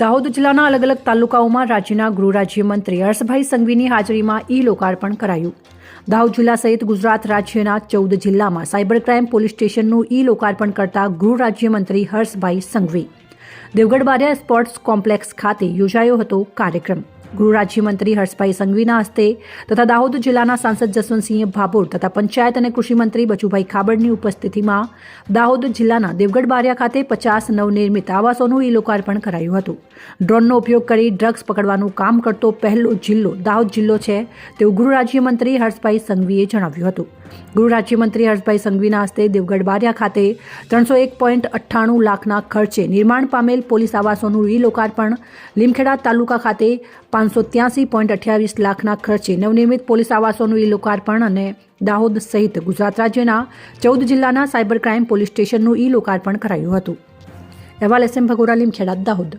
દાહોદ જિલ્લાના અલગ અલગ તાલુકાઓમાં રાજ્યના ગૃહ રાજ્યમંત્રી હર્ષભાઈ સંઘવીની હાજરીમાં ઈ લોકાર્પણ કરાયું. દાહોદ જિલ્લા સહિત ગુજરાત રાજ્યના ચૌદ જિલ્લામાં સાયબર ક્રાઇમ પોલીસ સ્ટેશનનું ઈ લોકાર્પણ કરતા ગૃહ રાજ્યમંત્રી હર્ષભાઈ સંઘવી. દેવગઢ બારિયા સ્પોર્ટ્સ કોમ્પ્લેક્સ ખાતે યોજાયો હતો કાર્યક્રમ. ગૃહ હર્ષભાઈ સંઘવીના હસ્તે તથા દાહોદ જિલ્લાના સાંસદ જસવંતસિંહ ભાભોર તથા પંચાયત અને કૃષિમંત્રી બચુભાઈ ખાબડની ઉપસ્થિતિમાં દાહોદ જિલ્લાના દેવગઢ બારિયા ખાતે પચાસ નવનિર્મિત આવાસોનું ઈ લોકાર્પણ કરાયું હતું. ડ્રોનનો ઉપયોગ કરી ડ્રગ્સ પકડવાનું કામ કરતો પહેલો જિલ્લો દાહોદ જિલ્લો છે તેવું ગૃહ રાજ્યમંત્રી હર્ષભાઈ સંઘવીએ જણાવ્યું હતું. ગૃહ રાજ્યમંત્રી હર્ષભાઈ સંઘવીના હસ્તે દેવગઢ બારિયા ખાતે ત્રણસો એક પોઈન્ટ અઠ્ઠાણું લાખના ખર્ચે નિર્માણ પામેલ પોલીસ આવાસોનું ઈ લોકાર્પણ લીમખેડા તાલુકા ખાતે પાંચસો ત્યાસી પોઈન્ટ અઠ્યાવીસ લાખના ખર્ચે નવનિર્મિત પોલીસ આવાસોનું ઈ લોકાર્પણ અને દાહોદ સહિત ગુજરાત રાજ્યના ચૌદ જિલ્લાના સાયબર ક્રાઇમ પોલીસ સ્ટેશનનું ઈ લોકાર્પણ કરાયું હતું. અહેવાલ એસ એમ ભગોરા, લીમખેડા, દાહોદ.